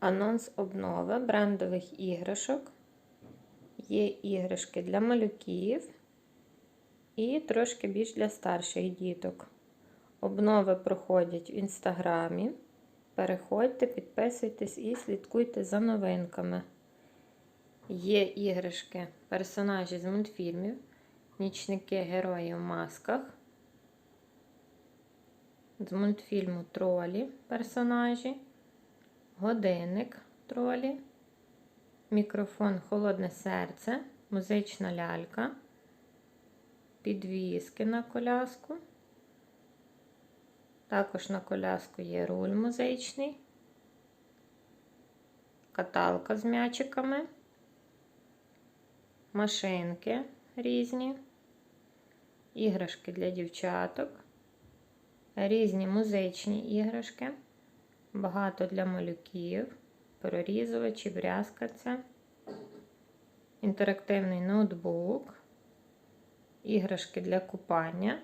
Анонс обнови брендових іграшок. Є іграшки для малюків і трошки більш для старших діток. Обнови проходять в інстаграмі. Переходьте, підписуйтесь і слідкуйте за новинками. Є іграшки, персонажі з мультфільмів, нічники герої в масках. З мультфільму Тролі персонажі, годинник тролі, мікрофон Холодне серце, музична лялька, підвіски на коляску. Також на коляску є руль музичний, каталка з м'ячиками, машинки різні, іграшки для дівчаток, різні музичні іграшки, багато для малюків, прорізувачі, брязкаця, інтерактивний ноутбук, іграшки для купання